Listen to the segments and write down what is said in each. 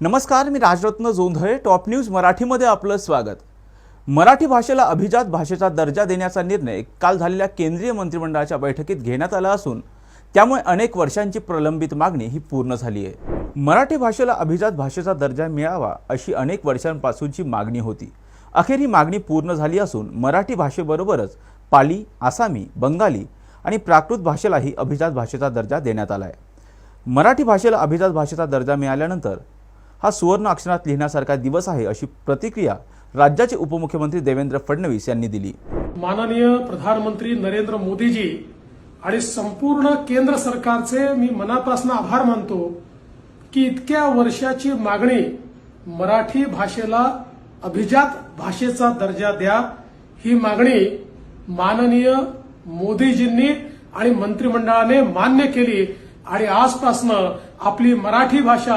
नमस्कार मी Rajratna Jondhale top news मराठीमध्ये आपलं स्वागत. मराठी भाषेला अभिजात भाषेचा दर्जा देण्याचा निर्णय काल झालेल्या केंद्रीय मंत्रिमंडळाच्या बैठकीत घेण्यात आला असून त्यामुळे अनेक वर्षांची प्रलंबित मागणी ही पूर्ण झाली आहे. मराठी भाषेला अभिजात भाषेचा दर्जा मिळावा अशी अनेक वर्षांपासूनची मागणी होती. अखेर ही मागणी पूर्ण झाली असून मराठी भाषेबरोबरच पाली आसामी बंगाली आणि प्राकृत भाषेलाही अभिजात भाषेचा दर्जा देण्यात आला आहे मराठी भाषेला अभिजात भाषेचा दर्जा मिळाल्यानंतर हा सुवर्ण अक्षरात लिहिण्यासारखा दिवस आहे अशी प्रतिक्रिया राज्याचे उपमुख्यमंत्री देवेंद्र फडणवीस यांनी दिली. माननीय प्रधानमंत्री नरेंद्र मोदीजी आणि संपूर्ण केंद्र सरकारचे मी मनापासून आभार मानतो की इतक्या वर्षाची मागणी मराठी भाषेला अभिजात भाषेचा दर्जा द्या ही मागणी माननीय मोदीजींनी आणि मंत्रिमंडळाने मान्य केली आणि आजपासनं आपली मराठी भाषा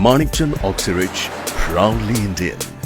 Manikchand Oxyrich, proudly Indian.